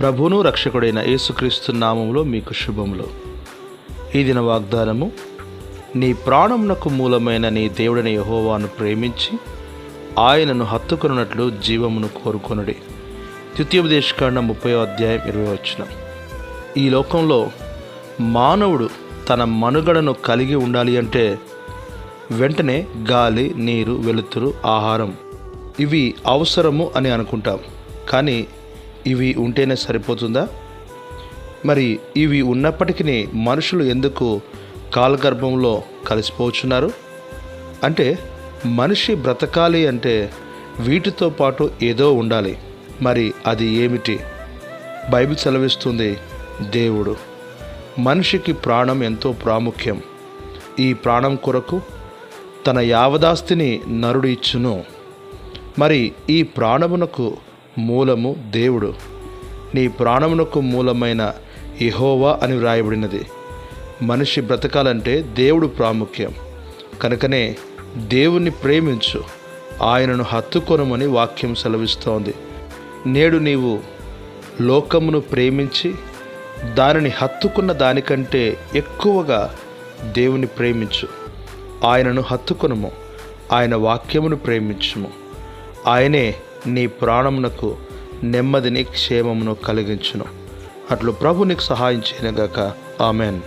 ప్రభును రక్షకుడైన యేసుక్రీస్తు నామములో మీకు శుభములు. ఈ దిన వాగ్దానము నీ ప్రాణమునకు మూలమైన నీ దేవుడని యహోవాను ప్రేమించి ఆయనను హత్తుకున్నట్లు జీవమును కోరుకొనుడి. ద్వితీయోపదేశకాండ ముప్పై అధ్యాయం ఇరవై వచ్చిన ఈ లోకంలో మానవుడు తన మనుగడను కలిగి ఉండాలి అంటే వెంటనే గాలి నీరు వెలుతురు ఆహారం ఇవి అవసరము అని అనుకుంటాం. కానీ ఇవి ఉంటేనే సరిపోతుందా? మరి ఇవి ఉన్నప్పటికీ మనుషులు ఎందుకు కాలగర్భంలో కలిసిపోచున్నారు? అంటే మనిషి బ్రతకాలి అంటే వీటితో పాటు ఏదో ఉండాలి. మరి అది ఏమిటి? బైబిల్ సెలవిస్తుంది దేవుడు. మనిషికి ప్రాణం ఎంతో ప్రాముఖ్యం. ఈ ప్రాణం కొరకు తన యావదాస్తిని నరుడు ఇచ్చును. మరి ఈ ప్రాణమునకు మూలము దేవుడు. నీ ప్రాణమునకు మూలమైన ఇహోవా అని వ్రాయబడినది. మనిషి బ్రతకాలంటే దేవుడు ప్రాముఖ్యం. కనుకనే దేవుణ్ణి ప్రేమించు. ఆయనను హత్తుకొనమని వాక్యం సెలవిస్తోంది. నేడు నీవు లోకమును ప్రేమించి దానిని హత్తుకున్న దానికంటే ఎక్కువగా దేవుని ప్రేమించు. ఆయనను హత్తుకొనము. ఆయన వాక్యమును ప్రేమించుము. ఆయనే నీ ప్రాణమునకు నెమ్మదిని క్షేమమును కలిగించును. అట్లు ప్రభు నీకు సహాయం చేయనగాక. ఆమెన్.